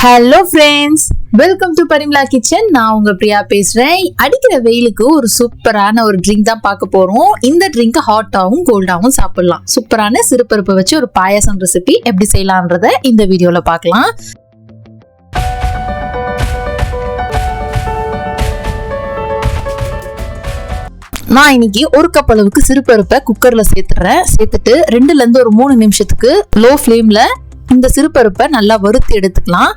Hello friends welcome to Parimala kitchen நான் உங்க பிரியா பேசுறேன். அடிக்கிற வெயிலுக்கு ஒரு சூப்பரான ஒரு ட்ரிங்க் தான் பார்க்க போறோம். இந்த ட்ரிங்க் ஹாட்டாகவும் கோல்டாகவும் சாப்பிடலாம். சூப்பரான சிறுபருப்பை வச்சு ஒரு பாயாசம் ரெசிபி எப்படி செய்யலான்றத இந்த வீடியோல பார்க்கலாம். நான் இன்னைக்கு ஒரு கப் அளவுக்கு சிறுபருப்பை குக்கர்ல சேர்த்துறேன். சேர்த்துட்டு ரெண்டுல இருந்து ஒரு மூணு நிமிஷத்துக்கு லோ ஃப்ளேம்ல இந்த சிறுபருப்பை நல்லா வறுத்து எடுத்துக்கலாம்.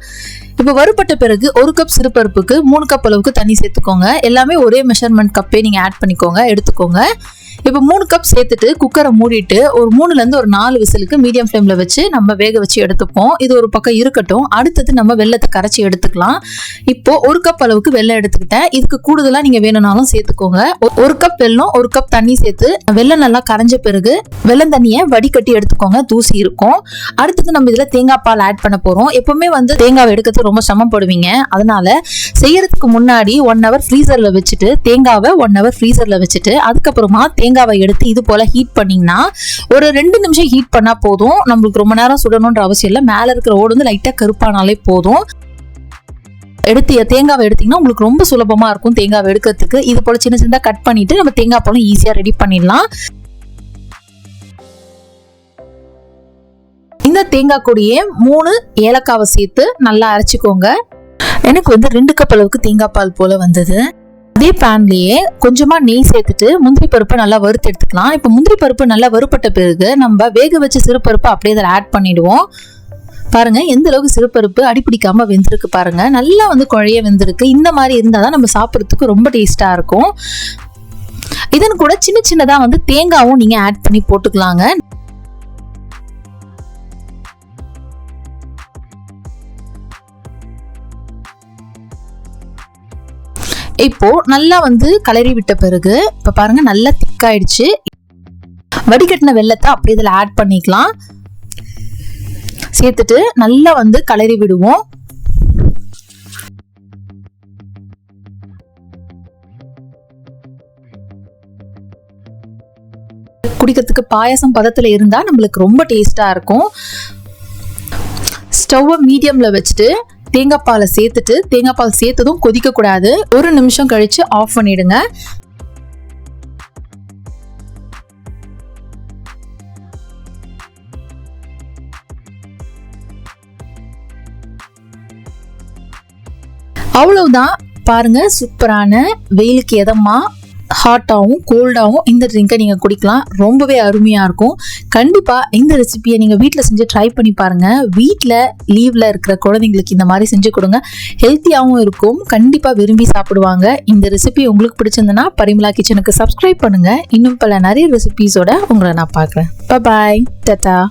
இப்போ வறுப்பட்ட பிறகு ஒரு கப் சிறுபருப்புக்கு மூணு கப் அளவுக்கு தண்ணி சேர்த்துக்கோங்க. எல்லாமே ஒரே மெஷர்மெண்ட் கப்பே நீங்கள் ஆட் பண்ணிக்கோங்க எடுத்துக்கோங்க. இப்போ மூணு கப் சேர்த்துட்டு குக்கரை மூடிட்டு ஒரு மூணுலேருந்து ஒரு நாலு விசிலுக்கு மீடியம் ஃப்ளேமில் வச்சு நம்ம வேக வச்சு எடுத்துப்போம். இது ஒரு பக்கம் இருக்கட்டும். அடுத்தது நம்ம வெள்ளத்தை கரைச்சி எடுத்துக்கலாம். இப்போ ஒரு கப் அளவுக்கு வெள்ளம் எடுத்துக்கிட்டேன். இதுக்கு கூடுதலாக நீங்கள் வேணும்னாலும் சேர்த்துக்கோங்க. ஒரு கப் வெள்ளம் ஒரு கப் தண்ணி சேர்த்து வெள்ளம் நல்லா கரைஞ்ச பிறகு வெள்ளம் தண்ணியை வடிகட்டி எடுத்துக்கோங்க. தூசி இருக்கும். அடுத்தது நம்ம இதில் தேங்காய் பால் ஆட் பண்ண போகிறோம் எப்பவுமே வந்து தேங்காவை எடுக்கிறது ரொம்ப சமப்படுவீங்க அதனால செய்யறதுக்கு முன்னாடி ஒன் ஹவர் ஃப்ரீசரில் வச்சுட்டு தேங்காவை ஒன் ஹவர் ஃப்ரீசரில் வச்சுட்டு அதுக்கப்புறமா தேங்காய் தேங்காவை எடுத்து இது போல் ஹீட் பண்ணிங்கன்னா ஒரு ரெண்டு நிமிஷம் ஹீட் பண்ணால் போதும். நம்மளுக்கு ரொம்ப நேரம் சுடணுன்ற அவசியம் இல்லை. மேலே இருக்கிற ஓடு வந்து லைட்டாக கருப்பானாலே போதும். எடுத்து தேங்காவை எடுத்தீங்கன்னா உங்களுக்கு ரொம்ப சுலபமா இருக்கும் தேங்காவை எடுக்கிறதுக்கு. இது போல சின்ன சின்னதாக கட் பண்ணிட்டு நம்ம தேங்காய் பழம் ஈஸியா ரெடி பண்ணிடலாம். இந்த தேங்காய் கூடயே மூணு ஏலக்காவை சேர்த்து நல்லா அரைச்சிக்கோங்க. எனக்கு வந்து ரெண்டு கப் அளவுக்கு தேங்காய் பால் போல வந்தது. அதே பேன்லயே கொஞ்சமா நெய் சேர்த்துட்டு முந்திரி பருப்பை நல்லா வறுத்து எடுத்துக்கலாம். இப்போ முந்திரி பருப்பு நல்லா வறுப்பட்ட பிறகு நம்ம வேக வச்ச சிறுபருப்பு அப்படியே அதில் ஆட் பண்ணிடுவோம். பாருங்க எந்த அளவுக்கு சிறுபருப்பு அடிப்பிடிக்காம வெந்திருக்கு பாருங்க. நல்லா வந்து குழைய வெந்திருக்கு. இந்த மாதிரி இருந்தால் தான் நம்ம சாப்பிட்றதுக்கு ரொம்ப டேஸ்டா இருக்கும். இதன் கூட சின்ன சின்னதாக வந்து தேங்காவும் நீங்கள் ஆட் பண்ணி போட்டுக்கலாங்க. இப்போ நல்லா வந்து கலரி விட்ட பிறகு இப்போ பாருங்க நல்லா திக்காயிடுச்சு வடிகட்டின வெள்ளத்தை அப்படி இதில் ஆட் பண்ணிக்கலாம். சேர்த்துட்டு நல்லா வந்து கலரி விடுவோம். குடிக்கிறதுக்கு பாயசம் பதத்தில் இருந்தால் நம்மளுக்கு ரொம்ப டேஸ்ட்டாக இருக்கும். ஸ்டவ்வை மீடியமில் வச்சுட்டு தேங்காய் பாலை சேர்த்துட்டு தேங்காய் பால் சேர்த்ததும் கொதிக்க கூடாது ஒரு நிமிஷம் கழிச்சு ஆஃப் பண்ணிடுங்க. அவ்வளவுதான். பாருங்க சூப்பரான வெயிலுக்கு எதமா ஹாட்டாகவும் கோல்டாகவும் இந்த ட்ரிங்கை நீங்கள் குடிக்கலாம். ரொம்பவே அருமையாக இருக்கும். கண்டிப்பாக இந்த ரெசிபியை நீங்கள் வீட்டில் செஞ்சு ட்ரை பண்ணி பாருங்கள் வீட்டில் லீவில் இருக்கிற குழந்தைங்களுக்கு இந்த மாதிரி செஞ்சு கொடுங்க. ஹெல்த்தியாகவும் இருக்கும். கண்டிப்பாக விரும்பி சாப்பிடுவாங்க. இந்த ரெசிபி உங்களுக்கு பிடிச்சிருந்தனா பரிமலா கிச்சனுக்கு சப்ஸ்கிரைப் பண்ணுங்கள் இன்னும் பல நிறைய ரெசிபிஸோட உங்களை நான் பார்க்குறேன். பாய் டட்டா